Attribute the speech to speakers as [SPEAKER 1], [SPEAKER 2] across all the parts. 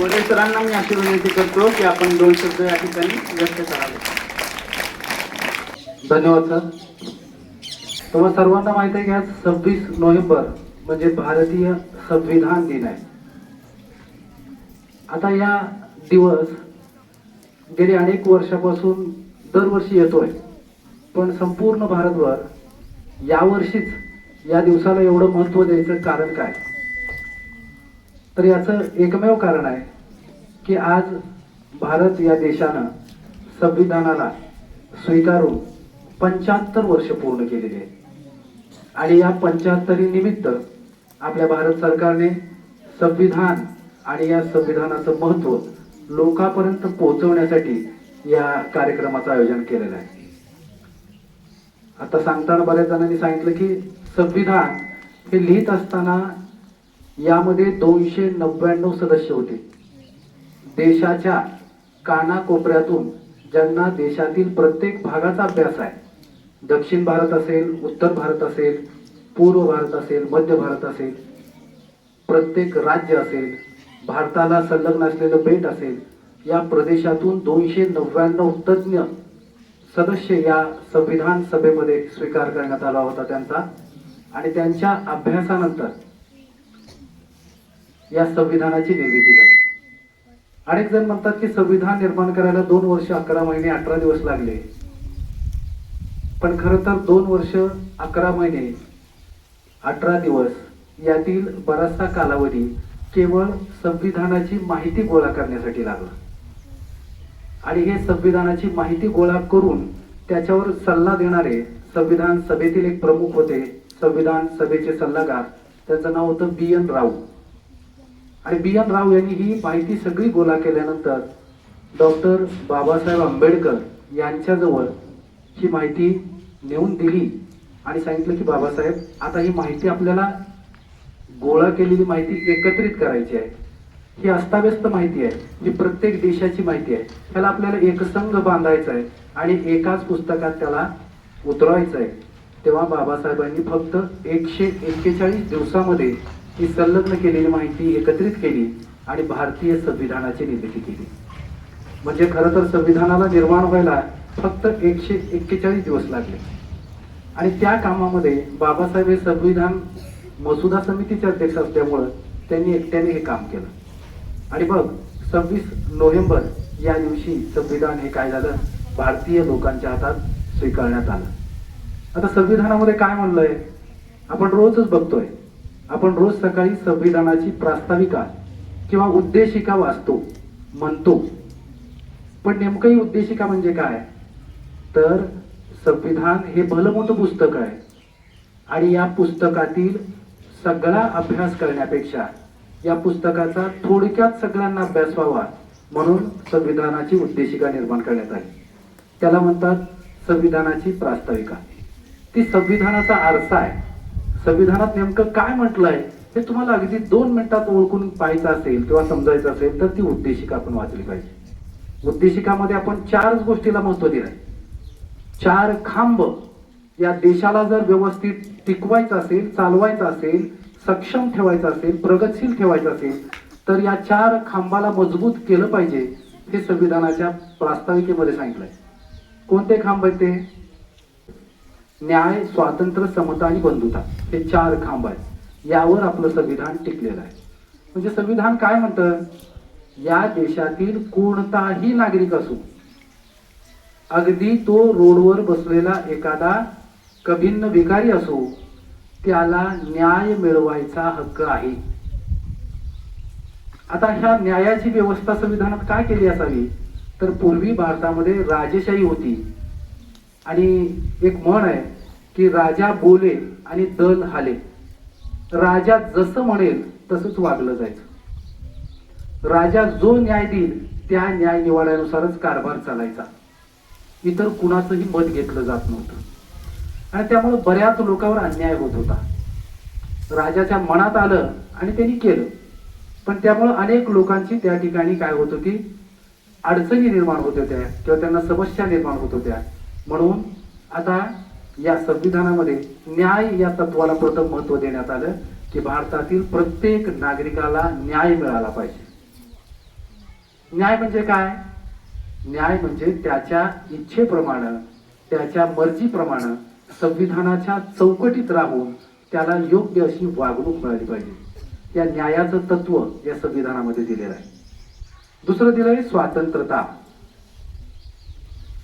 [SPEAKER 1] वडील सरांना मी अशी विनंती करतो की आपण दोन शब्द या ठिकाणी व्यक्त करावे.
[SPEAKER 2] धन्यवाद सर. तुम्हा सर्वांना माहिती आहे की आज सव्वीस नोव्हेंबर म्हणजे भारतीय संविधान दिन आहे. आता या दिवस गेली अनेक वर्षापासून दरवर्षी येतोय पण संपूर्ण भारतभर यावर्षीच या दिवसाला एवढं महत्त्व द्यायचं कारण काय? तर याचं एकमेव कारण आहे की आज भारत या देशानं संविधानाला स्वीकारून पंच्याहत्तर वर्ष पूर्ण केलेली आहेत. आणि या पंच्याहत्तरी निमित्त आपल्या भारत सरकारने संविधान आणि या संविधानाचं महत्त्व लोकांपर्यंत पोहोचवण्यासाठी या कार्यक्रमाचं आयोजन केलेलं आहे. आता सांगताना बऱ्याच जणांनी सांगितलं की संविधान हे लिहित असताना यामध्ये दोनशे नव्याण्णव सदस्य होते. देशाच्या कानाकोपऱ्यातून ज्यांना देशातील प्रत्येक भागाचा अभ्यास आहे दक्षिण भारत असेल उत्तर भारत असेल पूर्व भारत असेल मध्य भारत असेल प्रत्येक राज्य असेल भारताला संलग्न असलेलं बेट असेल या प्रदेशातून दोनशे नव्याण्णव तज्ज्ञ सदस्य या संविधान सभेमध्ये स्वीकार करण्यात आला होता त्यांचा. आणि त्यांच्या अभ्यासानंतर या संविधानाची निर्मिती झाली. अनेक जण म्हणतात की संविधान निर्माण करायला दोन वर्ष अकरा महिने अठरा दिवस लागले. पण खरं तर दोन वर्ष अकरा महिने अठरा दिवस यातील बराचसा कालावधी केवळ संविधानाची माहिती गोळा करण्यासाठी लागला. आणि हे संविधानाची माहिती गोळा करून त्याच्यावर सल्ला देणारे संविधान सभेतील एक प्रमुख होते संविधान सभेचे सल्लागार. त्यांचं नाव होतं बी एन राव आणि बी एन राव यांनी ही माहिती सगळी गोळा केल्यानंतर डॉक्टर बाबासाहेब आंबेडकर यांच्याजवळ ही माहिती नेऊन दिली आणि सांगितलं की बाबासाहेब आता ही माहिती आपल्याला गोळा केलेली माहिती एकत्रित करायची आहे. ही अस्ताव्यस्त माहिती आहे. ही प्रत्येक देशाची माहिती आहे. त्याला आपल्याला एकसंघ बांधायचा आहे आणि एकाच पुस्तकात त्याला उतरवायचं आहे. तेव्हा बाबासाहेबांनी फक्त एकशे एक्केचाळीस दिवसामध्ये ही संलग्न केलेली माहिती एकत्रित केली आणि भारतीय संविधानाची निर्मिती केली. म्हणजे खरं तर संविधानाला निर्माण व्हायला फक्त एकशे एक्केचाळीस दिवस लागले. आणि त्या कामामध्ये बाबासाहेब हे संविधान मसुदा समितीचे अध्यक्ष असल्यामुळं त्यांनी एकट्याने हे काम केलं. आणि बघ सव्वीस नोव्हेंबर या दिवशी संविधान हे काय झालं? भारतीय लोकांच्या हातात स्वीकारण्यात आलं. आता संविधानामध्ये काय म्हणलंय? आपण रोजच बघतोय. आपण रोज सकाळी संविधानाची प्रास्ताविका किंवा उद्देशिका वाचतो म्हणतो. पण नेमकं ही उद्देशिका म्हणजे काय? तर संविधान हे भलं मोठं पुस्तक आहे. आणि या पुस्तकातील सगळा अभ्यास करण्यापेक्षा या पुस्तकाचा थोडक्यात सगळ्यांना अभ्यास व्हावा म्हणून संविधानाची उद्देशिका निर्माण करण्यात आली. त्याला म्हणतात संविधानाची प्रास्ताविका. ती संविधानाचा आरसा आहे. संविधानात नेमकं काय म्हटलंय हे तुम्हाला अगदी दोन मिनिटात ओळखून पाहायचं असेल किंवा समजायचं असेल तर ती उद्देशिका आपण वाचली पाहिजे. उद्देशिकामध्ये आपण चारच गोष्टीला महत्त्व दिलंय. चार खांब. या देशाला जर व्यवस्थित टिकवायचं असेल चालवायचं असेल सक्षम ठेवायचं असेल प्रगतशील ठेवायचं असेल तर या चार खांबाला मजबूत केलं पाहिजे हे संविधानाच्या प्रास्ताविकेमध्ये सांगितलंय. कोणते खांब आहेत ते? न्याय स्वातंत्र्य समता आणि बंधुता हे चार खांब आहेत. यावर आपलं संविधान टिकलेलं आहे. म्हणजे संविधान काय म्हणतं? या देशातील कोणताही नागरिक असो अगदी तो रोडवर बसलेला एखादा कभिन्न भिकारी असो त्याला न्याय मिळवायचा हक्क आहे. आता ह्या न्यायाची व्यवस्था संविधानात काय केली असावी? तर पूर्वी भारतामध्ये राजेशाही होती. आणि एक म्हण आहे की राजा बोले आणि दल हाले. राजा जसं म्हणेल तसंच वागलं जायचं. राजा जो न्याय देईल त्या न्याय निवाड्यानुसारच कारभार चालायचा. इतर कुणाचंही मत घेतलं जात नव्हतं. आणि त्यामुळे बऱ्याच लोकांवर अन्याय होत होता. राजाच्या मनात आलं आणि त्यांनी केलं. पण त्यामुळे अनेक लोकांची त्या ठिकाणी काय होत होती? अडचणी निर्माण होत होत्या किंवा त्यांना समस्या निर्माण होत होत्या. म्हणून आता या संविधानामध्ये न्याय या तत्वाला प्रथम महत्त्व देण्यात आलं की भारतातील प्रत्येक नागरिकाला न्याय मिळाला पाहिजे. न्याय म्हणजे काय? न्याय म्हणजे त्याच्या इच्छेप्रमाणे त्याच्या मर्जीप्रमाणे संविधानाच्या चौकटीत राहून त्याला योग्य अशी वागणूक मिळाली पाहिजे. या न्यायाचं तत्व या संविधानामध्ये दिलेलं आहे. दुसरं दिलंय स्वातंत्र्यता.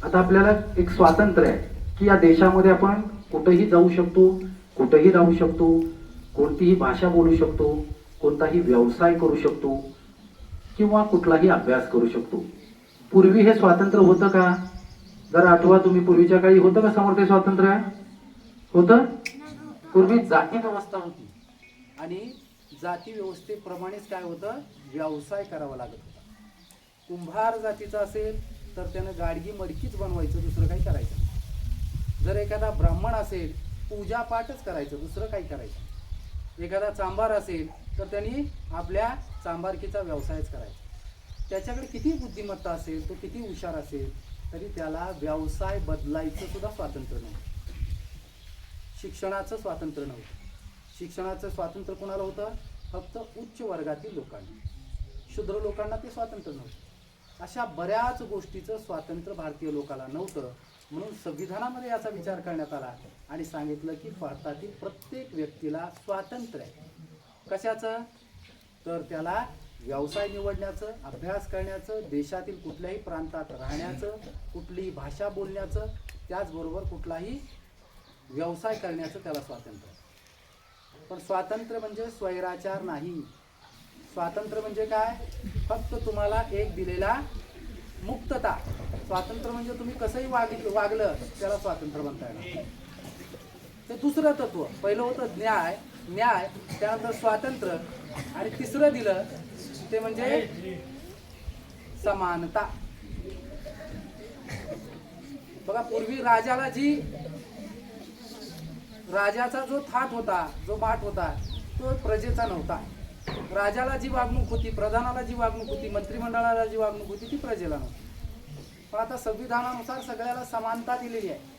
[SPEAKER 2] आता आपल्याला एक स्वातंत्र्य आहे की या देशामध्ये आपण कुठेही जाऊ शकतो कुठेही राहू शकतो कोणतीही भाषा बोलू शकतो कोणताही व्यवसाय करू शकतो किंवा कुठलाही अभ्यास करू शकतो. पूर्वी हे स्वातंत्र्य होतं का? जर आठवा तुम्ही पूर्वीच्या काळी होतं का समोर ते स्वातंत्र्य? होतं? पूर्वी जाती व्यवस्था होती
[SPEAKER 3] आणि जाती व्यवस्थेप्रमाणेच काय होतं? व्यवसाय करावा लागत होता. कुंभार जातीचा असेल तर त्यानं गाडगी मडकीच बनवायचं दुसरं काही करायचं जर एखादा ब्राह्मण असेल पूजापाठच करायचं दुसरं काही करायचं एखादा चांभार असेल तर त्यांनी आपल्या चांभारकीचा व्यवसायच करायचा. त्याच्याकडे किती बुद्धिमत्ता असेल तो किती हुशार असेल तरी त्याला व्यवसाय बदलायचं सुद्धा स्वातंत्र्य नव्हतं. शिक्षणाचं स्वातंत्र्य नव्हतं. शिक्षणाचं स्वातंत्र्य कोणाला होतं? फक्त उच्च वर्गातील लोकांना. शूद्र लोकांना ते स्वातंत्र्य नव्हतं. अशा बऱ्याच गोष्टीचं स्वातंत्र्य भारतीय लोकाला नव्हतं म्हणून संविधानामध्ये याचा विचार करण्यात आला आणि सांगितलं की भारतातील प्रत्येक व्यक्तीला स्वातंत्र्य आहे. कशाचं? तर त्याला व्यवसाय निवडण्याचं अभ्यास करण्याचं देशातील कुठल्याही प्रांतात राहण्याचं कुठलीही भाषा बोलण्याचं त्याचबरोबर कुठलाही व्यवसाय करण्याचं त्याला स्वातंत्र्य पण स्वातंत्र्य म्हणजे स्वैराचार नाही. स्वातंत्र्य म्हणजे काय? फक्त तुम्हाला एक दिलेला मुक्तता. स्वातंत्र्य म्हणजे तुम्ही कसंही वाग वागलं त्याला स्वातंत्र्य म्हणता येणार. ते दुसरं तत्व. पहिलं होतं न्याय. न्याय त्यानंतर स्वातंत्र्य आणि तिसरं दिलं ते म्हणजे समानता. बघा पूर्वी राजाला जी राजाचा जो थाट होता जो माठ होता तो प्रजेचा नव्हता. राजाला जी वागणूक होती प्रधानाला जी वागणूक होती मंत्रिमंडळाला जी वागणूक होती ती प्रजेला नव्हती. पण आता संविधानानुसार सगळ्याला समानता दिलेली आहे.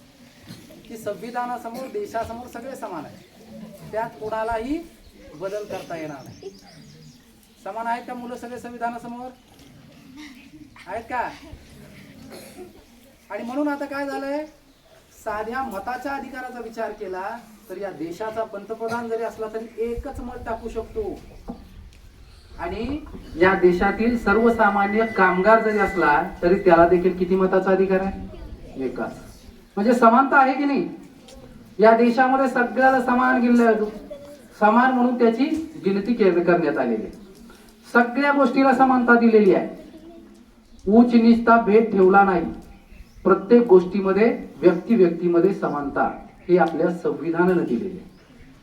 [SPEAKER 3] की संविधानासमोर देशासमोर सगळे समान आहे त्यात कोणालाही बदल करता येणार नाही. समान आहेत का मुलं सगळे संविधानासमोर? आहेत का? आणि म्हणून आता काय झालंय? साध्या मताच्या अधिकाराचा विचार केला तर या देशाचा पंतप्रधान जरी असला तरी एकच मत टाकू शकतो.
[SPEAKER 2] आणि या देशातील सर्वसामान्य कामगार जरी असला तरी त्याला देखील किती मताचा अधिकार आहे? एकाच. म्हणजे समानता आहे की नाही? या देशामध्ये सगळ्याला समान गिनलं समान म्हणून त्याची गिनती के- करण्यात आलेली आहे. सगळ्या गोष्टीला समानता दिलेली आहे. उच्च निचता भेद ठेवला नाही. प्रत्येक गोष्टीमध्ये व्यक्ती व्यक्तीमध्ये समानता ही आपल्या संविधानानं दिलेली आहे.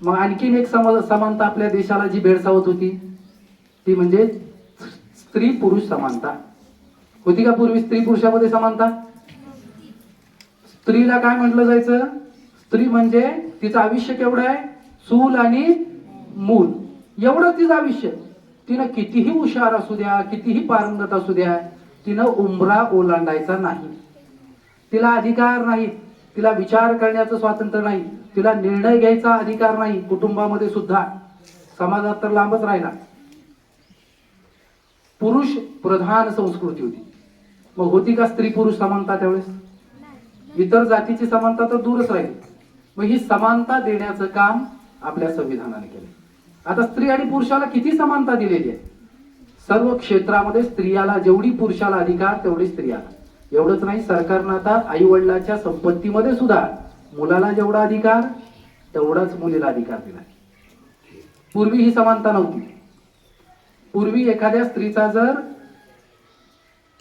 [SPEAKER 2] मग आणखीन एक सम समानता आपल्या देशाला जी भेडसावत होती ती म्हणजे स्त्री पुरुष समानता. होती का पूर्वी स्त्री पुरुषामध्ये समानता? स्त्रीला काय म्हटलं जायचं? स्त्री म्हणजे तिचं आयुष्य केवढं आहे? चूल आणि मूल. एवढं तिचं आयुष्य. तिनं कितीही हुशार असू द्या कितीही पारंगत असू द्या तिनं उमरा ओलांडायचा नाही. तिला अधिकार नाही. तिला विचार करण्याचं स्वातंत्र्य नाही. तिला निर्णय घ्यायचा अधिकार नाही कुटुंबामध्ये सुद्धा. समाजात तर लांबच राहिला. पुरुष प्रधान संस्कृती होती. मग होती का स्त्री पुरुष समानता त्यावेळेस? इतर जातीची समानता तर दूरच राहील. मग ही समानता देण्याचं काम आपल्या संविधानाने केलं. आता स्त्री आणि पुरुषाला किती समानता दिलेली आहे? सर्व क्षेत्रामध्ये स्त्रियाला जेवढी पुरुषाला अधिकार तेवढी स्त्रियाला. एवढंच नाही सरकारनं आता आई वडिलाच्या संपत्तीमध्ये सुद्धा मुलाला जेवढा अधिकार तेवढाच मुलीला अधिकार दिला. पूर्वी ही समानता नव्हती. पूर्वी एखाद्या स्त्रीचा जर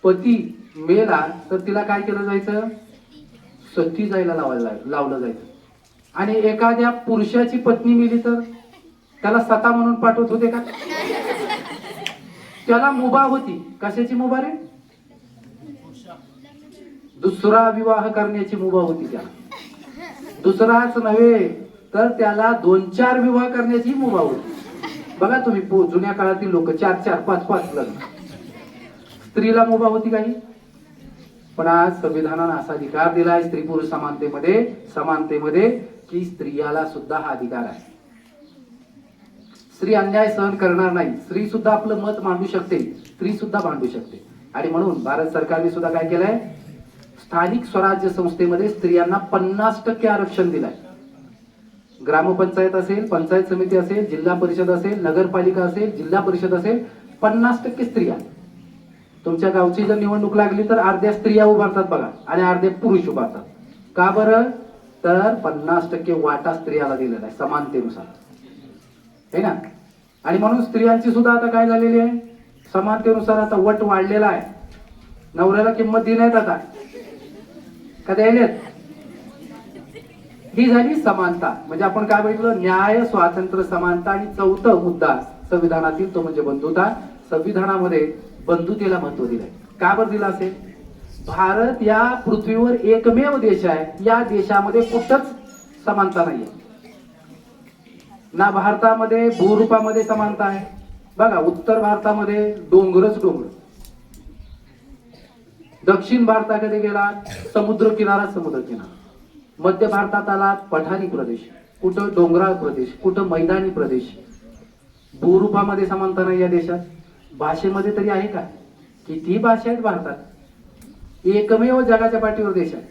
[SPEAKER 2] पती मेला तर तिला काय केलं जायचं? सती जायला लावायला लावलं जायचं. आणि एखाद्या पुरुषाची पत्नी मेली तर त्याला सता म्हणून पाठवत होते का? त्याला मुभा होती. कशाची मुभा रे? दुसरा विवाह करण्याची मुभा होती त्याला दुसराच नव्हे तर त्याला दोन चार विवाह करण्याची मुभा होती. बघा तुम्ही जुन्या काळातील लोक चार चार पाच पाच लग्न स्त्रीला मुभा होती काही? पण आज संविधानानं असा अधिकार दिलाय स्त्री पुरुष समानतेमध्ये समानतेमध्ये की स्त्रियाला सुद्धा हा अधिकार आहे. स्त्री अन्याय सहन करणार नाही. स्त्री सुद्धा आपलं मत मांडू शकते. स्त्री सुद्धा मांडू शकते. आणि म्हणून भारत सरकारने सुद्धा काय केलंय? स्थानिक स्वराज्य संस्थेमध्ये स्त्रियांना पन्नास टक्के आरक्षण दिलंय. ग्रामपंचायत असेल पंचायत समिती असेल जिल्हा परिषद असेल नगरपालिका असेल जिल्हा परिषद असेल पन्नास टक्के स्त्रिया. तुमच्या गावची जर निवडणूक लागली तर अर्ध्या स्त्रिया उभारतात बघा आणि अर्धे पुरुष उभारतात. का बरं? तर पन्नास टक्के वाटा स्त्रियाला दिलेला आहे समानतेनुसार. है ना? आणि म्हणून स्त्रियांची सुद्धा आता काय झालेली आहे? समानतेनुसार आता वट वाढलेला आहे. नवऱ्याला किंमत दिली नाहीत आता. का द्यायलेत? ही झाली समानता. म्हणजे आपण काय बघितलं? न्याय स्वातंत्र्य समानता आणि चौथं मुद्दा संविधानातील तो म्हणजे बंधुता. संविधानामध्ये बंधुतेला महत्त्व दिलंय. का बरं दिलं असेल? भारत या पृथ्वीवर एकमेव देश आहे. या देशामध्ये कुठंच समानता नाहीये. ना भारतामध्ये भूरूपामध्ये समानता आहे. बघा उत्तर भारतामध्ये डोंगरच डोंगर. दक्षिण भारताकडे गेला समुद्र किनारा समुद्र किनारा मध्य भारतात आला पठारी प्रदेश कुठं डोंगराळ प्रदेश कुठं मैदानी प्रदेश. भूरूपामध्ये समानता नाही या देशात. भाषेमध्ये तरी आहे का? किती भाषा आहेत भारतात? एकमेव जगाच्या पाठीवर देश आहे.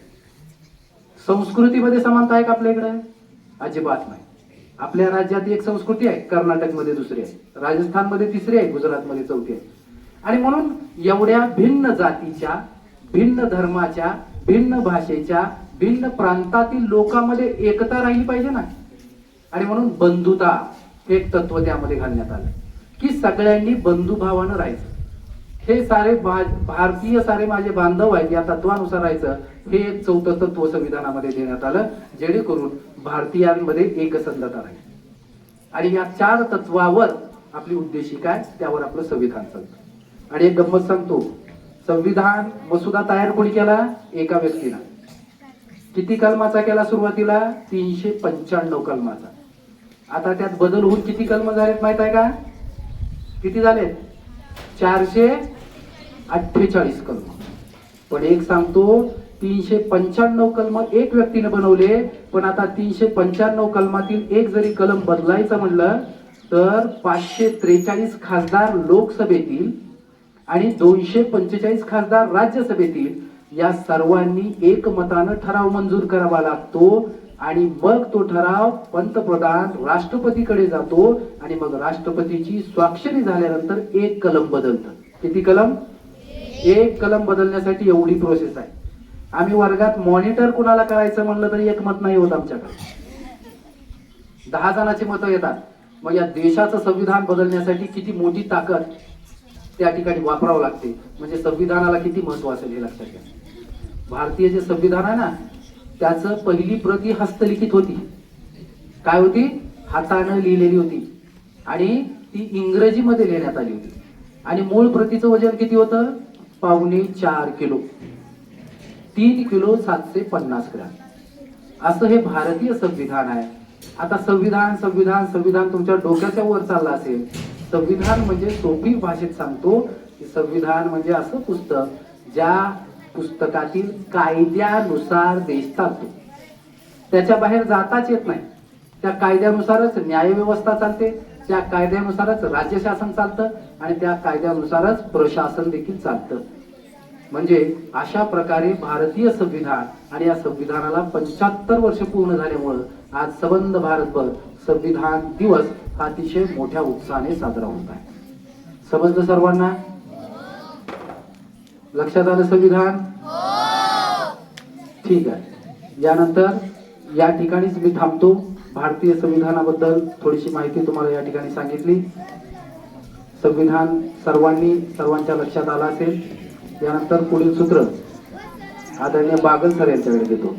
[SPEAKER 2] संस्कृतीमध्ये समानता आहे का आपल्या इकडे? अजिबात नाही. आपल्या राज्यात एक संस्कृती आहे कर्नाटकमध्ये दुसरी आहे राजस्थानमध्ये तिसरी आहे गुजरातमध्ये चौथी आहे. आणि म्हणून एवढ्या भिन्न जातीच्या भिन्न धर्माच्या भिन्न भाषेच्या भिन्न प्रांतातील लोकांमध्ये एकता राहिली पाहिजे ना? आणि म्हणून बंधुता एक तत्व त्यामध्ये घालण्यात आलं. की सगळ्यांनी बंधुभावानं राहायचं. हे सारे भा- भारतीय सारे माझे बांधव आहेत या तत्वानुसार राहायचं हे एक चौथं तत्व संविधानामध्ये देण्यात आलं जेणेकरून भारतीयांमध्ये एकसंधता राहील. आणि या चार तत्वावर आपली उद्देशिका आहे त्यावर आपलं संविधान चालतं. आणि एक गंमत सांगतो. संविधान मसुदा तयार कोणी केला? एका व्यक्तीनं. किती कलमाचा केला सुरुवातीला? तीनशे पंच्याण्णव कलमाचा. आता त्यात बदल होऊन किती कलम झालेत माहीत आहे का? किती झालेत? चारशे अठ्ठेचाळीस कलम. पण एक सांगतो तीनशे पंच्याण्णव कलम एक व्यक्तीने बनवले पण आता तीनशे पंच्याण्णव कलमातील एक जरी कलम बदलायचं म्हणलं तर पाचशे त्रेचाळीस खासदार लोकसभेतील आणि दोनशे पंचेचाळीस खासदार राज्यसभेतील या सर्वांनी एकमतानं ठराव मंजूर करावा लागतो आणि मग तो ठराव पंतप्रधान राष्ट्रपतीकडे जातो आणि मग राष्ट्रपतीची स्वाक्षरी झाल्यानंतर एक कलम बदलतं. किती कलम? एक कलम बदलण्यासाठी एवढी प्रोसेस आहे. आम्ही वर्गात मॉनिटर कुणाला करायचं म्हणलं तरी एक मत नाही होत आमच्याकडे. दहा जणाची मतं येतात. मग या देशाचं संविधान बदलण्यासाठी किती मोठी ताकद? त्या ठिकाणी वापरावं लागते. म्हणजे संविधानाला किती महत्त्व असेल हे लक्षात घ्या. भारतीय जे संविधान आहे ना त्याचं पहिली प्रती हस्तलिखित होती. काय होती? हातानं लिहिलेली होती. आणि ती इंग्रजीमध्ये लिहिण्यात आली होती. आणि मूळ प्रतीचं वजन किती होतं? पावणे चार किलो. तीन किलो सातशे पन्नास ग्रॅम. असं हे भारतीय संविधान आहे. आता संविधान संविधान संविधान तुमच्या डोक्याच्या वर चाललं असेल. संविधान म्हणजे सोपी भाषेत सांगतो की संविधान म्हणजे असं पुस्तक ज्या पुस्तकातील कायद्यानुसार देश चालतो. त्याच्या बाहेर जाताच येत नाही. त्या कायद्यानुसारच न्यायव्यवस्था चालते त्या कायद्यानुसारच राज्य शासन चालतं आणि त्या कायद्यानुसारच प्रशासन देखील चालतं. म्हणजे अशा प्रकारे भारतीय संविधान आणि या संविधानाला पंच्याहत्तर वर्ष पूर्ण झाल्यामुळं आज सबंध भारतभर संविधान दिवस हा अतिशय मोठ्या उत्साहाने साजरा होत आहे. समजलं सर्वांना? लक्षात आलं संविधान? ठीक आहे. यानंतर या ठिकाणीच मी थांबतो. भारतीय संविधानाबद्दल थोडीशी माहिती तुम्हाला या ठिकाणी सांगितली. संविधान सर्वांनी सर्वांच्या लक्षात आला असेल. यानंतर पुढील सूत्र आदरणीय बागल सर यांच्याकडे देतो.